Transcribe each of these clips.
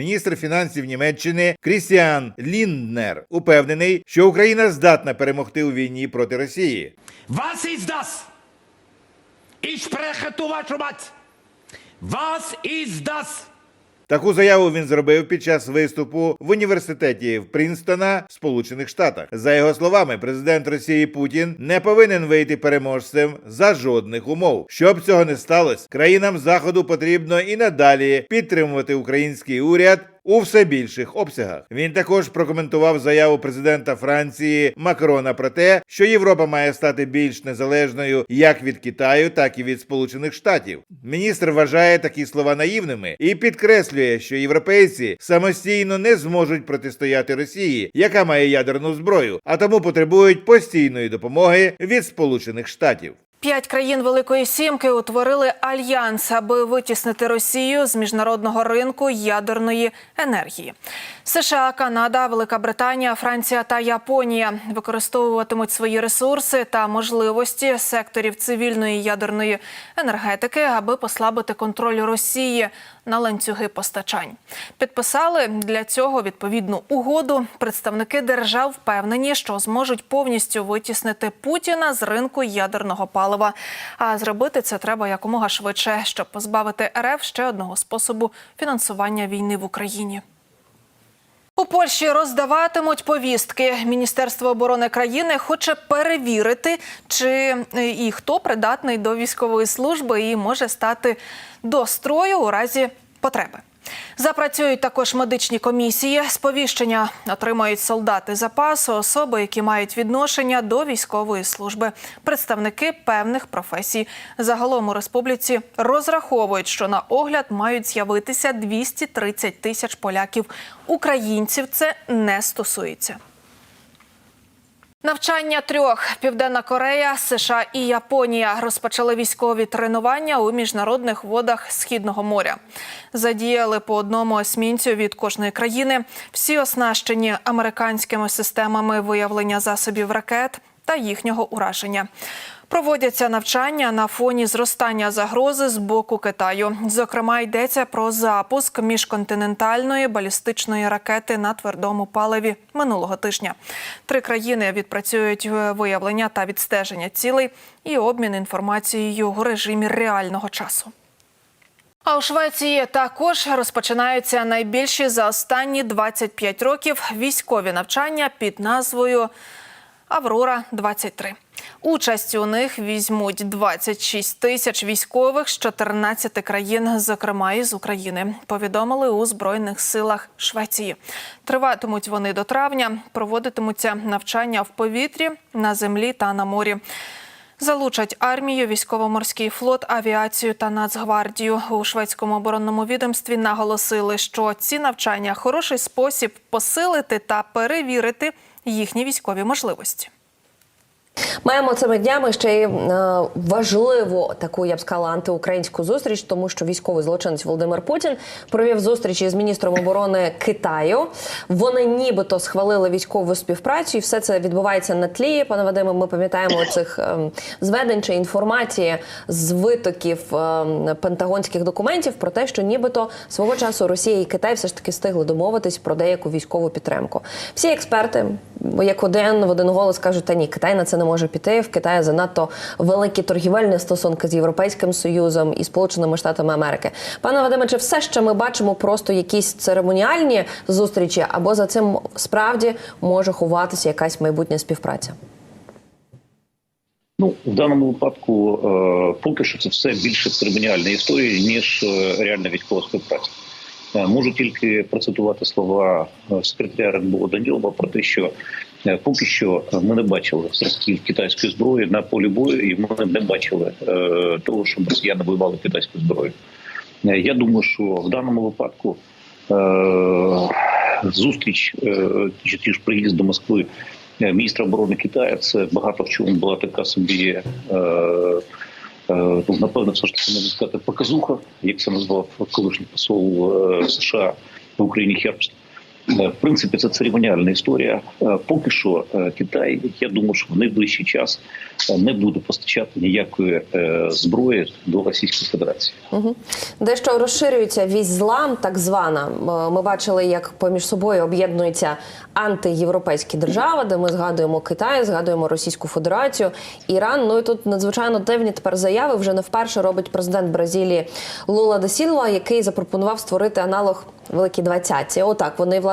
Міністр фінансів Німеччини Крістіан Лінднер упевнений, що Україна здатна перемогти у війні проти Росії. Was ist das? Ich spreche вашу мать. Was ist das? Таку заяву він зробив під час виступу в університеті в Принстона, Сполучених Штатах. За його словами, президент Росії Путін не повинен вийти переможцем за жодних умов. Щоб цього не сталося, країнам заходу потрібно і надалі підтримувати український уряд. У все більших обсягах він також прокоментував заяву президента Франції Макрона про те, що Європа має стати більш незалежною як від Китаю, так і від Сполучених Штатів. Міністр вважає такі слова наївними і підкреслює, що європейці самостійно не зможуть протистояти Росії, яка має ядерну зброю, а тому потребують постійної допомоги від Сполучених Штатів. П'ять країн Великої Сімки утворили альянс, аби витіснити Росію з міжнародного ринку ядерної енергії. США, Канада, Велика Британія, Франція та Японія використовуватимуть свої ресурси та можливості секторів цивільної ядерної енергетики, аби послабити контроль Росії на ланцюги постачань. Підписали для цього відповідну угоду. Представники держав впевнені, що зможуть повністю витіснити Путіна з ринку ядерного палива. А зробити це треба якомога швидше, щоб позбавити РФ ще одного способу фінансування війни в Україні. У Польщі роздаватимуть повістки. Міністерство оборони країни хоче перевірити, чи е, і хто придатний до військової служби і може стати до строю у разі потреби. Запрацюють також медичні комісії. Сповіщення отримають солдати запасу, особи, які мають відношення до військової служби, представники певних професій. Загалом у республіці розраховують, що на огляд мають з'явитися 230 тисяч поляків. Українців це не стосується. Навчання трьох Південна Корея, США і Японія розпочали військові тренування у міжнародних водах Східного моря. Задіяли по одному осмінцю від кожної країни. Всі оснащені американськими системами виявлення засобів ракет та їхнього ураження. Проводяться навчання на фоні зростання загрози з боку Китаю. Зокрема, йдеться про запуск міжконтинентальної балістичної ракети на твердому паливі минулого тижня. Три країни відпрацюють е, виявлення та відстеження цілей і обмін інформацією у режимі реального часу. А у Швеції також розпочинаються найбільші за останні 25 років військові навчання під назвою Аврора 23 Участь у них візьмуть 26 тисяч військових з 14 країн, зокрема із України. Повідомили у збройних силах Швеції. Триватимуть вони до травня, проводитимуться навчання в повітрі, на землі та на морі. Залучать армію, військово-морський флот, авіацію та Нацгвардію у шведському оборонному відомстві. Наголосили, що ці навчання хороший спосіб посилити та перевірити їхні військові можливості. Маємо цими днями ще й е, важливу таку, я б сказала, антиукраїнську зустріч, тому що військовий злочинець Володимир Путін провів зустрічі з міністром оборони Китаю. Вони нібито схвалили військову співпрацю, і все це відбувається на тлі. Пане Вадиме, ми пам'ятаємо цих е, зведень чи інформації з витоків е, пентагонських документів про те, що нібито свого часу Росія і Китай все ж таки встигли домовитись про деяку військову підтримку. Всі експерти, як один в один голос кажуть, та ні, Китай на це не може піти. В Китаї занадто великі торгівельні стосунки з Європейським Союзом і Сполученими Штатами Америки. Пане Вадиме, чи все ще ми бачимо просто якісь церемоніальні зустрічі, або за цим справді може ховатися якась майбутня співпраця? Ну, в даному випадку е, поки що це все більше церемоніальні історії, ніж е, реальна військова співпраця. Е, можу тільки процитувати слова е, секретаря РНБО Данілова про те, що поки що ми не бачили зразків китайської зброї на полі бою, і ми не бачили е, того, щоб росіяни воювали китайською зброєю. Е, Я думаю, що в даному випадку е, зустріч е, чи ж приїзд до Москви е, міністра оборони Китаю це багато в чому була така собі. Е, е, Ну, напевно, все ж таки можна сказати показуха, як це назвав колишній посол е, США в Україні Хербст. Е, В принципі, це церемоніальна історія. Е, Поки що е, Китай, я думаю, що в найближчий час не буде постачати ніякої зброї до Російської Федерації. Угу. Дещо розширюється вісь зла, так звана. Ми бачили, як поміж собою об'єднуються антиєвропейські держави, де ми згадуємо Китай, згадуємо Російську Федерацію, Іран. Ну і тут надзвичайно дивні тепер заяви. Вже не вперше робить президент Бразилії Лула де Сілва, який запропонував створити аналог Великій двадцятці. Отак вони власне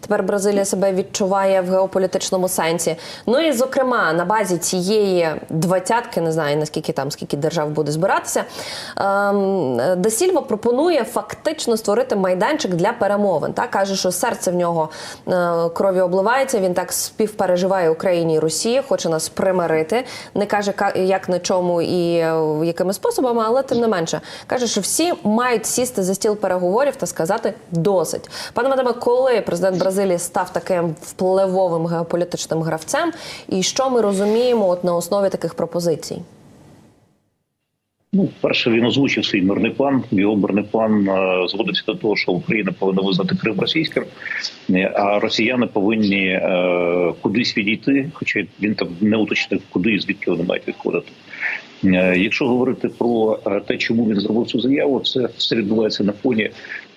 тепер Бразилія себе відчуває в геополітичному сенсі. Ну і зокрема на базі цієї двадцятки, не знаю наскільки там скільки держав буде збиратися. ем, Де пропонує фактично створити майданчик для перемовин. Так каже, що серце в нього е, крові обливається. Він так співпереживає Україні і Росії, хоче нас примирити. Не каже як на чому і е, якими способами, але тим не менше каже, що всі мають сісти за стіл переговорів та сказати досить. Пане Вадиме, коли президент Бразилії став таким впливовим геополітичним гравцем, і що ми розуміємо от на основі таких пропозицій? Ну, перше, він озвучив свій мирний план. Його мирний план е, зводиться до того, що Україна повинна визнати Крим російським, е, а росіяни повинні е, кудись відійти, хоча він там не уточнив, куди і звідки вони мають відходити. Якщо говорити про те, чому він зробив цю заяву, це все відбувається на фоні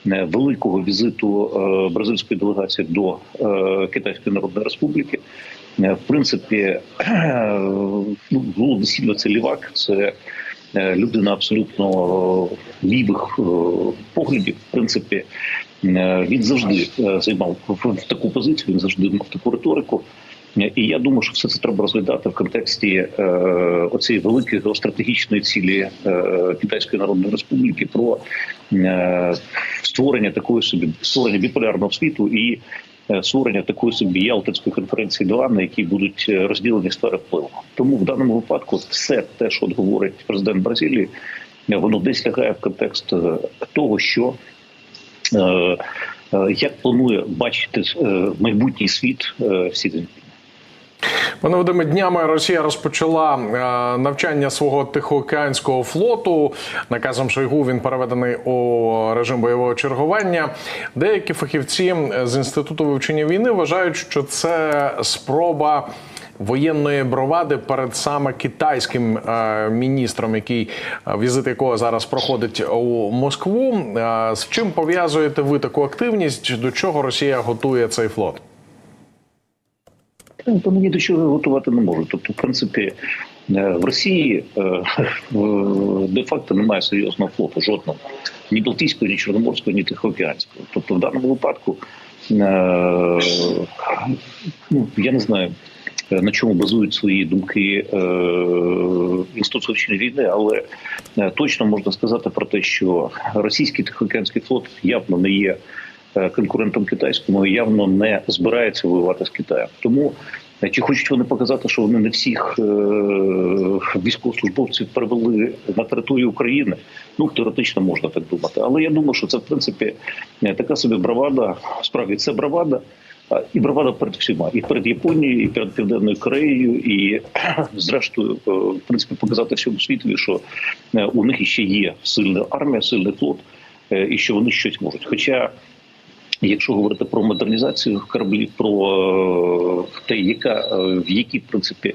великого візиту е, бразильської делегації до е, Китайської Народної Республіки. Е, В принципі, ну, де – це лівак, це е, людина абсолютно е, лівих е, поглядів. В принципі, е, він завжди е, займав таку позицію, він завжди мав таку риторику. Е, І я думаю, що все це треба розглядати в контексті е, оцієї великої геостратегічної цілі е, Китайської Народної Республіки про е, створення такої собі створення біполярного світу і е, створення такої собі Ялтинської конференції 2, на якій будуть е, розділені сфери впливу. Тому в даному випадку все те, що говорить президент Бразилії, е, воно десь лягає в контекст е, того, що е, е, як планує бачити е, майбутній світ е, Сі Цзіньпін. Пане Вадиме, днями Росія розпочала е, навчання свого тихоокеанського флоту. Наказом Шойгу він переведений у режим бойового чергування. Деякі фахівці з інституту вивчення війни вважають, що це спроба. Воєнної бровади перед саме китайським е, міністром, який е, візит якого зараз проходить у Москву. Е, з чим пов'язуєте ви таку активність? До чого Росія готує цей флот? Ну, То ні до чого готувати не можуть. Тобто, в принципі, е, в Росії е, де-факто немає серйозного флоту, жодного. Ні Балтійського, ні Чорноморського, ні Тихоокеанського. Тобто, в даному випадку, е, ну, я не знаю, на чому базують свої думки е, війни, але точно можна сказати про те, що російський Тихоокеанський флот явно не є конкурентом китайському і явно не збирається воювати з Китаєм. Тому е, чи хочуть вони показати, що вони не всіх е, військовослужбовців перевели на територію України? Ну теоретично можна так думати, але я думаю, що це в принципі е, така собі бравада. Справді це бравада. І бравада перед всіма, і перед Японією, і перед Південною Кореєю, і зрештою, е, в принципі, показати всьому світові, що е, у них іще є сильна армія, сильний флот, е, і що вони щось можуть. Хоча Якщо говорити про модернізацію кораблів, про е, те, яка е, в які в принципі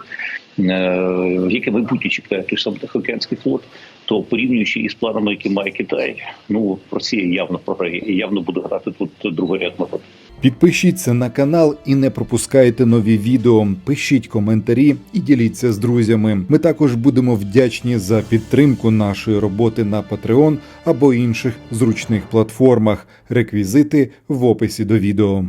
е, в яке майбутнє чекає той самий Тихоокеанський флот, то порівнюючи із планами, які має Китай, ну Росія явно програє і явно буде грати тут другорядну роль. Підпишіться на канал і не пропускайте нові відео. Пишіть коментарі і діліться з друзями. Ми також будемо вдячні за підтримку нашої роботи на Patreon або інших зручних платформах. Реквізити в описі до відео.